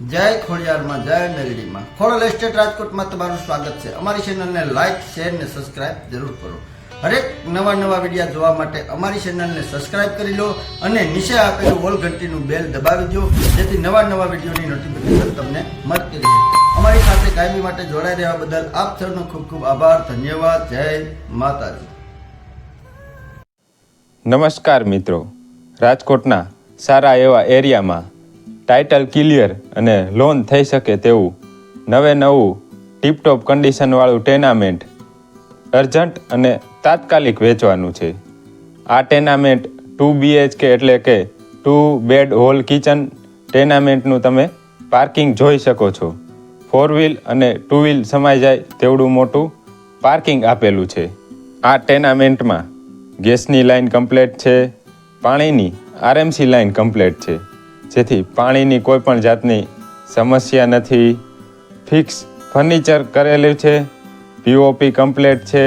જય ખોડિયારમાં, જય મેલડીમાં ખોડલ એસ્ટેટ રાજકોટમાં તમારું સ્વાગત છે. અમારી ચેનલને લાઇક શેર ને સબસ્ક્રાઇબ જરૂર કરો. હરેક નવા નવા વિડીયા જોવા માટે અમારી ચેનલને સબસ્ક્રાઇબ કરી લો અને નીચે આપેલું ઓલ ઘંટીનું બેલ દબાવી દો, જેથી નવા નવા વિડીયોની નોટિફિકેશન તમને મળતી રહે. અમારી સાથે કાયમી માટે જોડાઈ રહેવા બદલ આપ સૌનો ખૂબ ખૂબ આભાર. ધન્યવાદ. જય માતાજી. નમસ્કાર મિત્રો. રાજકોટના સારા એવા એરિયામાં ટાઇટલ ક્લિયર અને લોન થઈ શકે તેવું. નવે નવું ટીપટોપ કન્ડિશનવાળું ટેનામેન્ટ અર્જન્ટ અને તાત્કાલિક વેચવાનું છે. આ ટેનામેન્ટ ટુ બીએચકે એટલે કે ટુ બેડ હોલ કિચન ટેનામેન્ટનું તમે પાર્કિંગ જોઈ શકો છો. ફોર વ્હીલ અને ટુ વ્હીલ સમાઈ જાય તેવડું મોટું પાર્કિંગ આપેલું છે. આ ટેનામેન્ટમાં ગેસની લાઇન કમ્પ્લેટ છે, પાણીની આરએમસી લાઇન કમ્પ્લેટ છે. જેથી પાણીની કોઈ પણ જાતની સમસ્યા નથી. ફિક્સ ફર્નિચર કરેલું છે પીઓપી કમ્પ્લેટ છે,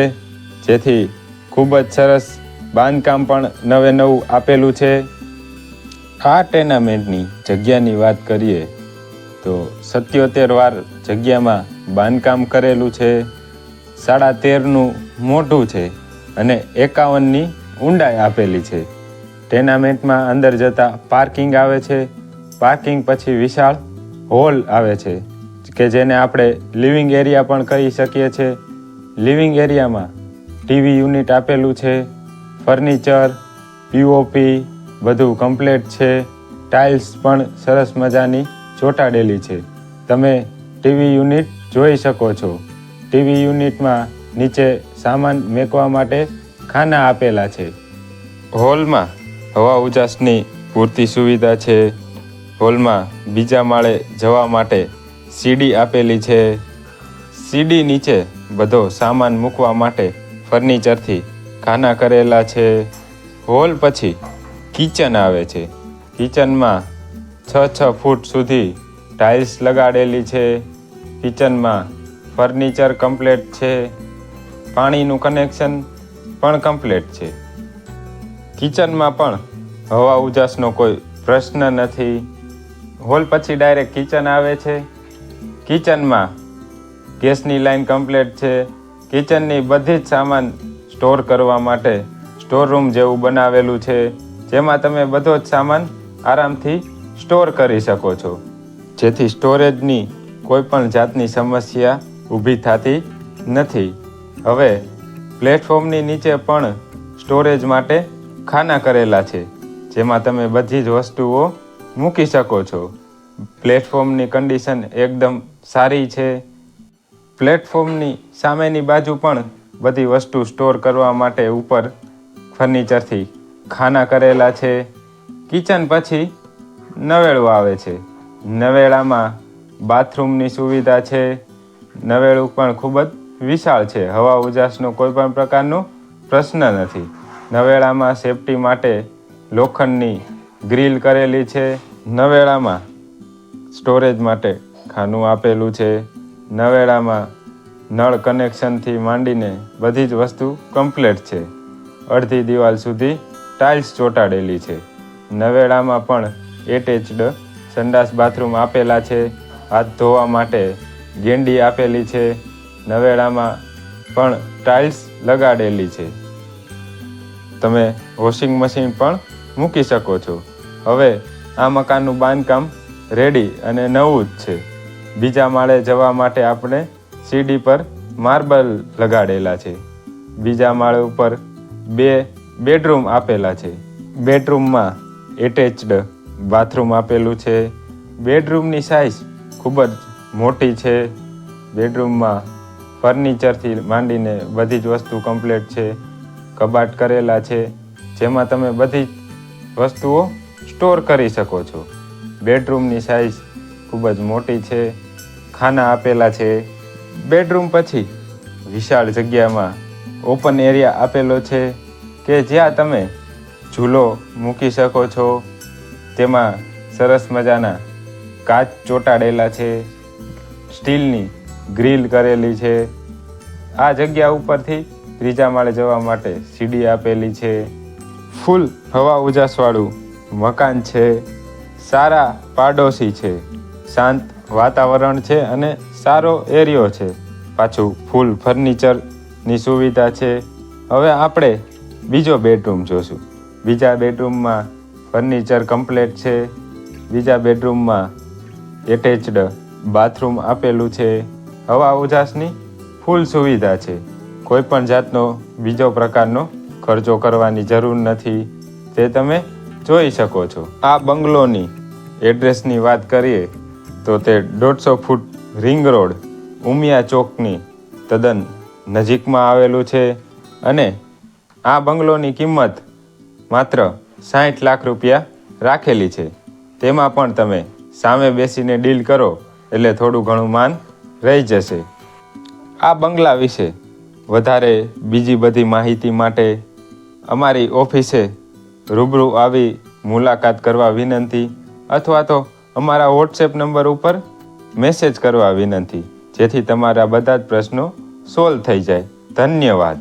જેથી ખૂબ જ સરસ બાંધકામ પણ નવે નવું આપેલું છે. આ ટેનામેન્ટની જગ્યાની વાત કરીએ, તો સત્યોતેર વાર જગ્યામાં બાંધકામ કરેલું છે. સાડા તેરનું મોટું છે અને એકાવનની ઊંડાઈ આપેલી છે. ટેનામેન્ટમાં અંદર જતા પાર્કિંગ આવે છે. પાર્કિંગ પછી વિશાળ હોલ આવે છે, કે જેને આપણે લિવિંગ એરિયા પણ કહી શકીએ છીએ લિવિંગ એરિયામાં ટીવી યુનિટ આપેલું છે ફર્નિચર પીઓપી બધું કમ્પ્લેટ છે. ટાઇલ્સ પણ સરસ મજાની ચોંટાડેલી છે. તમે ટીવી યુનિટ જોઈ શકો છો. ટીવી યુનિટમાં નીચે સામાન મેકવા માટે ખાના આપેલા છે. હોલમાં હવા ઉજાસની પૂરતી સુવિધા છે. હોલમાં બીજા માળે જવા માટે સીડી આપેલી છે. સીડી નીચે બધો સામાન મૂકવા માટે ફર્નિચરથી ખાના કરેલા છે. હોલ પછી કિચન આવે છે. કિચનમાં છ છ ફૂટ સુધી ટાઇલ્સ લગાડેલી છે. કિચનમાં ફર્નિચર કમ્પ્લેટ છે. પાણીનું કનેક્શન પણ કમ્પ્લેટ છે. કિચનમાં પણ હવા ઉજાસનો કોઈ પ્રશ્ન નથી. હોલ પછી ડાયરેક્ટ કિચન આવે છે. કિચનમાં ગેસની લાઇન કમ્પ્લીટ છે. કિચનની બધી જ સામાન સ્ટોર કરવા માટે સ્ટોર રૂમ જેવું બનાવેલું છે. જેમાં તમે બધો જ સામાન આરામથી સ્ટોર કરી શકો છો. જેથી સ્ટોરેજની કોઈ પણ જાતની સમસ્યા ઊભી થતી નથી. હવે પ્લેટફોર્મની નીચે પણ સ્ટોરેજ માટે ખાના કરેલા છે. જેમાં તમે બધી જ વસ્તુઓ મૂકી શકો છો. પ્લેટફોર્મની કન્ડિશન એકદમ સારી છે. પ્લેટફોર્મની સામેની બાજુ પણ બધી વસ્તુ સ્ટોર કરવા માટે ઉપર ફર્નિચરથી ખાના કરેલા છે. કિચન પછી નવેળું આવે છે. નવેળામાં બાથરૂમની સુવિધા છે. નવેળું પણ ખૂબ જ વિશાળ છે. હવા ઉજાસનો કોઈ પણ પ્રકારનો પ્રશ્ન નથી. નવેળામાં સેફટી માટે લોખંડની ગ્રીલ કરેલી છે. નવેડામાં સ્ટોરેજ માટે ખાનું આપેલું છે. નવેડામાં નળ કનેક્શનથી માંડીને બધી જ વસ્તુ કમ્પ્લેટ છે. અડધી દિવાલ સુધી ટાઇલ્સ ચોંટાડેલી છે. નવેડામાં પણ એટેચડ સંડાસ બાથરૂમ આપેલા છે. હાથ ધોવા માટે ગેંડી આપેલી છે. નવેડામાં પણ ટાઇલ્સ લગાડેલી છે. તમે વોશિંગ મશીન પણ મૂકી શકો છો. હવે આ મકાનનું બાંધકામ રેડી અને નવું જ છે. બીજા માળે જવા માટે આપણે સીડી પર માર્બલ લગાડેલા છે. બીજા માળે ઉપર બે બેડરૂમ આપેલા છે. બેડરૂમમાં એટેચડ બાથરૂમ આપેલું છે. બેડરૂમની સાઇઝ ખૂબ જ મોટી છે. બેડરૂમમાં ફર્નિચરથી માંડીને બધી જ વસ્તુ કમ્પ્લીટ છે. કબાટ કરેલા છે. જેમાં તમે બધી જ વસ્તુઓ સ્ટોર કરી શકો છો. બેડરૂમની સાઇઝ ખૂબ જ મોટી છે, ખાના આપેલા છે. બેડરૂમ પછી વિશાળ જગ્યામાં ઓપન એરિયા આપેલો છે કે જ્યાં તમે ઝૂલો મૂકી શકો છો. તેમાં સરસ મજાના કાચ ચોંટાડેલા છે, સ્ટીલની ગ્રીલ કરેલી છે. આ જગ્યા ઉપરથી ત્રીજા માળે જવા માટે સીડી આપેલી છે. ફૂલ હવા ઉજાસવાળું મકાન છે, સારા પાડોશી છે, શાંત વાતાવરણ છે અને સારો એરિયો છે. પાછું ફૂલ ફર્નિચરની સુવિધા છે. હવે આપણે બીજો બેડરૂમ જોશું. બીજા બેડરૂમમાં ફર્નિચર કમ્પ્લેટ છે. બીજા બેડરૂમમાં એટેચડ બાથરૂમ આપેલું છે. હવા ઉજાસની ફૂલ સુવિધા છે. કોઈપણ જાતનો બીજો પ્રકારનો ખર્ચો કરવાની જરૂર નથી. તે તમે જોઈ શકો છો. આ બંગલોની એડ્રેસની વાત કરીએ, તો તે દોઢસો ફૂટ રિંગ રોડ, ઉમિયા ચોકની તદ્દન નજીકમાં આવેલું છે અને આ બંગલોની કિંમત માત્ર સાઠ લાખ રૂપિયા રાખેલી છે. તેમાં પણ તમે સામે બેસીને ડીલ કરો, એટલે થોડું ઘણું માન રહી જશે. આ બંગલા વિશે વધારે બીજી બધી માહિતી માટે અમારી ઓફિસે રૂબરૂ આવી મુલાકાત કરવા વિનંતી અથવા તો અમારા વોટ્સએપ નંબર ઉપર મેસેજ કરવા વિનંતી, જેથી તમારા બધા જ પ્રશ્નો સોલ્વ થઈ જાય. ધન્યવાદ.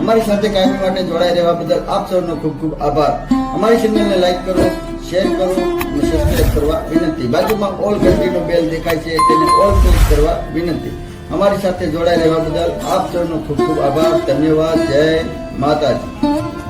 અમારી સાથે કાયમી માટે જોડાઈ રહેવા બદલ આપ સૌનો ખૂબ ખૂબ આભાર. અમારી ચેનલને લાઈક કરો શેર કરો અને સબસ્ક્રાઇબ કરવા વિનંતી. બાજુમાં ઓલ ઘંટીનો બેલ દેખાય છે, તેને ઓલ ક્લિક કરવા વિનંતી. અમારી સાથે જોડાઈ રહેવા બદલ આપ સૌનો ખૂબ ખૂબ આભાર. ધન્યવાદ. જય માતાજી.